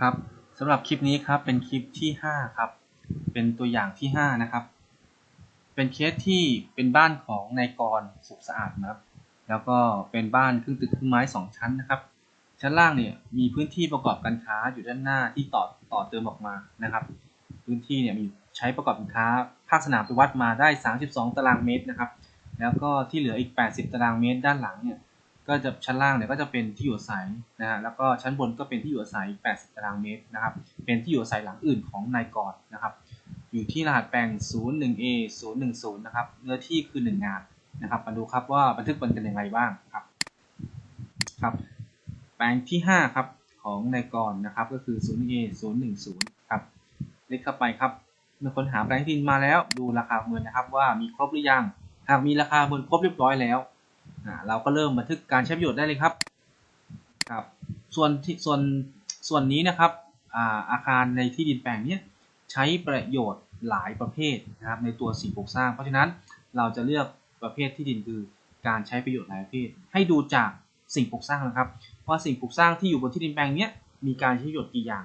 ครับสำหรับคลิปนี้ครับเป็นคลิปที่ 5 ครับ เป็นตัวอย่างที่ 5 นะครับ เป็นเคสที่เป็นบ้านของนายกรสุขสะอาดนะครับ แล้วก็เป็นบ้านครึ่งตึกครึ่งไม้ 2 ชั้นนะครับ ชั้นล่างเนี่ยมีพื้นที่ประกอบการค้าอยู่ด้านหน้าที่ต่อต่อเติมออกมานะครับ พื้นที่เนี่ยมีใช้ประกอบการค้าภาคสนามไปวัดมาได้ 32 ตารางเมตรนะครับ แล้วก็ที่เหลืออีก 80 ตารางเมตรด้านหลังเนี่ย ก็จะชั้นล่างเนี่ยก็จะเป็นที่อยู่อาศัยนะฮะแล้วก็ชั้นบนก็เป็นที่อยู่อาศัย 80 ตารางเมตรนะครับ เป็นที่อยู่อาศัยหลังอื่นของนายกอรนะครับ อยู่ที่รหัสแปลง 01A 010 นะครับ เนื้อที่คือ 1 งานนะครับ มาดูครับว่าบันทึกมันเป็นยังไงบ้างครับครับ แปลงที่ 5 ครับของนายกรนะครับ ก็คือ 0A 010 ครับเล็กเข้าไปครับเมื่อค้นหาแปลงที่ดินมาแล้ว ดูราคาเมินนะครับ ว่ามีครบหรือยัง หากมีราคาเมินครบเรียบร้อยแล้ว เราก็เริ่มบันทึกการใช้ประโยชน์ได้เลยครับครับส่วนที่ส่วนส่วนนี้นะครับอ่าอาคารในที่ดินแปลงนี้ใช้ประโยชน์หลายประเภทนะครับในตัวสิ่งปลูกสร้าง เพราะฉะนั้นเราจะเลือกประเภทที่ดินคือการใช้ประโยชน์หลายประเภท ให้ดูจากสิ่งปลูกสร้างนะครับว่าสิ่งปลูกสร้างที่อยู่บนที่ดินแปลงนี้มีการใช้ประโยชน์กี่อย่าง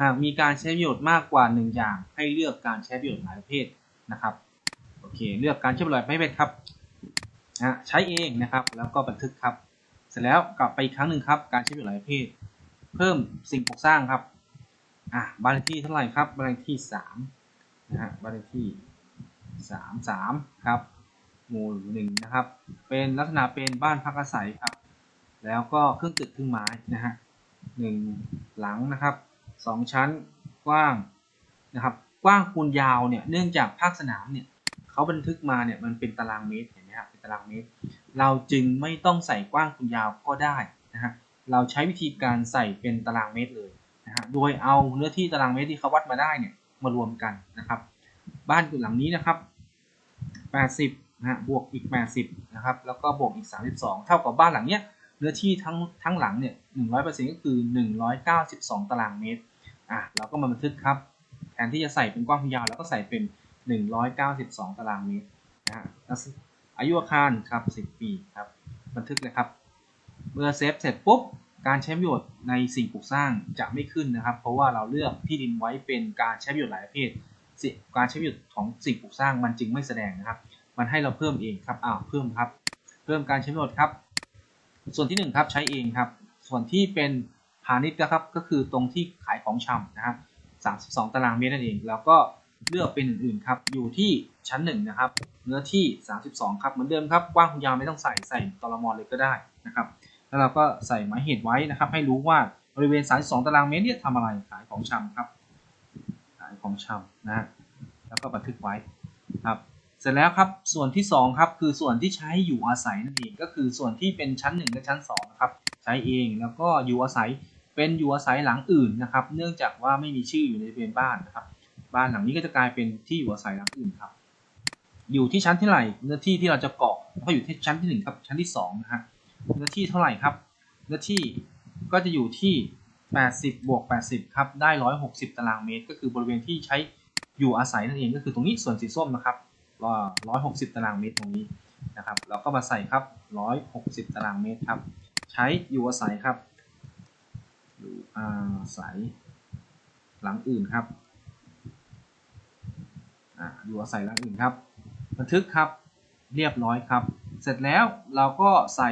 หากมีการใช้ประโยชน์มากกว่า 1 อย่าง ให้เลือกการใช้ประโยชน์หลายประเภทนะครับโอเคเลือกการใช้ประโยชน์หลายประเภทครับ นะใช้เองนะครับ แล้วก็บันทึกครับ เสร็จแล้วกลับไปอีกครั้งหนึ่งครับ การใช้ประโยชน์หลายประเภท เพิ่มสิ่งปลูกสร้างครับอะบ้านเลขที่เท่าไหร่ครับบ้านเลขที่3นะฮะบ้านเลขที่ 3 3 ครับ หมู่หนึ่งนะครับ เป็นลักษณะเป็นบ้านพักอาศัยครับ แล้วก็เครึ่องตึกครึ่งไม้นะฮะหนึ่งหลังนะครับสองชั้นกว้างนะครับ กว้างคูณยาวเนี่ยเนื่องจากภาคสนามเนี่ยเขาบันทึกมาเนี่ยมันเป็นตารางเมตร นไหมครับเป็นตารางเมตร เราจึงไม่ต้องใส่กว้างคูณยาวก็ได้นะฮะเราใช้วิธีการใส่เป็นตารางเมตรเลยนะฮะโดยเอาเนื้อที่ตารางเมตรที่เขาวัดมาได้เนี่ยมารวมกันนะครับ บ้านหลังนี้นะครับ 80นะฮะบวกอีก 80นะครับแล้วก็บวกอีก 32 เท่ากับบ้านหลังเนี้ยเนื้อที่ทั้งทั้งหลังเนี่ยหนึ่งร้อยเปอร์เซ็นก็คือหนึ่งร้อยเก้าสิบสองตารางเมตรอะเราก็มาบันทึกครับแทนที่จะใส่เป็นกว้างยาวแล้วก็ใส่เป็นหนึ่งร้อยเก้าสิบสองตารางเมตรนะฮะ อายุอาคารครับสิบปีครับ บันทึกเลยครับ เมื่อเซฟเสร็จปุ๊บ การใช้ประโยชน์ในสิ่งปลูกสร้างจะไม่ขึ้นนะครับ เพราะว่าเราเลือกที่ดินไว้เป็นการใช้ประโยชน์หลายประเภท การใช้ประโยชน์ของสิ่งปลูกสร้างมันจึงไม่แสดงนะครับ มันให้เราเพิ่มเองครับ อ้าว เพิ่มครับ เพิ่มการใช้ประโยชน์ครับ ส่วนที่1ครับใช้เองครับ ส่วนที่เป็นพาณิชย์นะครับ ก็คือตรงที่ขายของชำนะครับ32 ตารางเมตรนั่นเอง แล้วก็เลือกเป็นอื่นๆครับ อยู่ที่ชั้น1นะครับ เนื้อที่ 32 ครับเหมือนเดิมครับกว้างยาวไม่ต้องใส่ใส่ตรมเลยก็ได้นะครับ แล้วเราก็ใส่หมายเหตุไว้นะครับ ให้รู้ว่าบริเวณ 32 ตารางเมตรเนี่ยทำอะไรขายของชำครับ ขายของชำนะแล้วก็บันทึกไว้ครับ เสร็จแล้วครับส่วนที่ 2 ครับ คือส่วนที่ใช้อยู่อาศัยนั่นเองก็คือส่วนที่เป็นชั้น 1 และชั้น2นะครับใช้เองแล้วก็อยู่อาศัยเป็นอยู่อาศัยหลังอื่นนะครับ เนื่องจากว่าไม่มีชื่ออยู่ในทะเบียนบ้านนะครับ บ้านหลังนี้ก็จะกลายเป็นที่อยู่อาศัยหลังอื่นครับ อยู่ที่ชั้นที่ไหร่เนื้อที่ที่เราจะเกาะก็อยู่ที่ชั้นที่1ครับชั้นที่2นะฮะเนื้อที่เท่าไหร่ครับ เนื้อที่ก็จะอยู่ที่ 80 บวก 80 ครับ ได้ 160 ตารางเมตร ก็คือบริเวณที่ใช้อยู่อาศัยนั่นเอง ก็คือตรงนี้ส่วนสีส้มนะครับร้อยหกสิบตารางเมตรตรงนี้นะครับ เราก็มาใส่ครับร้อยหกสิบตารางเมตรครับ ใช้อยู่อาศัยครับ อยู่อาศัย หลังอื่นครับออยู่อาศัยหลังอื่นครับ บันทึกครับ เรียบร้อยครับ เสร็จแล้วเราก็ใส่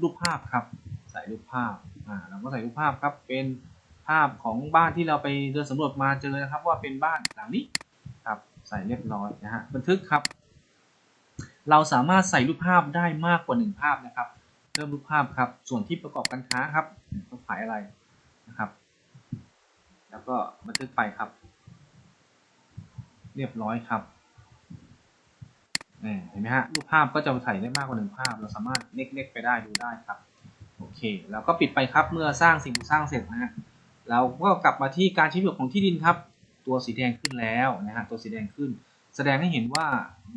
รูปภาพครับ ใส่รูปภาพอ่าเราก็ใส่รูปภาพครับ เป็นภาพของบ้านที่เราไปเดินสำรวจมาเจอนะครับ ว่าเป็นบ้านหลังนี้ครับ ใส่เรียบร้อยนะฮะบันทึกครับ เราสามารถใส่รูปภาพได้มากกว่า 1 ภาพนะครับเพิ่มรูปภาพครับ ส่วนที่ประกอบการค้าครับต้องขายอะไรนะครับ แล้วก็บันทึกไปครับ เรียบร้อยครับ เห็นไหมฮะรูปภาพก็จะใส่ได้มากกว่าหนึ่งภาพ เราสามารถเน็กๆไปได้ดูได้ครับโอเคแล้วก็ปิดไปครับเมื่อสร้างสิ่งสร้างเสร็จนะฮะเราก็กลับมาที่การใช้ประโยชน์ของที่ดินครับ ตัวสีแดงขึ้นแล้วนะฮะตัวสีแดงขึ้น แสดงให้เห็นว่า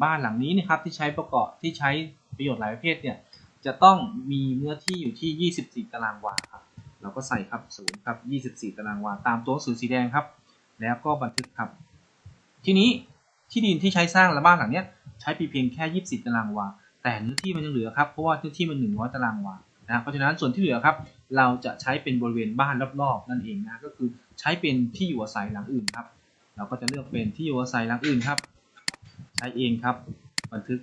บ้านหลังนี้นะครับที่ใช้ประกอบที่ใช้ประโยชน์หลายประเภทเนี่ยจะต้องมีเนื้อที่อยู่ที่ 24 ตารางวาครับเราก็ใส่ครับศูนย์ครับ 24 ตารางวาตามตัวหนังสือสีแดงครับ แล้วก็บันทึกครับ ทีนี้ที่ดินที่ใช้สร้างและบ้านหลังเนี้ย ใช้เพียงแค่ 24 ตารางวา แต่เนื้อที่มันยังเหลือครับ เพราะว่าเนื้อที่มัน 100 ตารางวา นะ เพราะฉะนั้นส่วนที่เหลือครับ เราจะใช้เป็นบริเวณบ้านรอบๆ นั่นเองนะ ก็คือใช้เป็นที่อยู่อาศัยหลังอื่นครับ เราก็จะเลือกเป็นที่อยู่อาศัยหลังอื่นครับ ใช้เองครับ บันทึก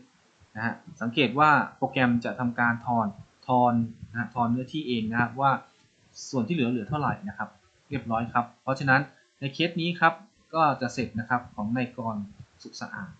นะฮะ สังเกตว่าโปรแกรมจะทำการทอน ทอนนะทอนเนื้อที่เองนะครับว่าส่วนที่เหลือเหลือเท่าไหร่นะครับ เรียบร้อยครับ เพราะฉะนั้นในเคสนี้ครับก็จะเสร็จนะครับของนายกรสุขสะอาด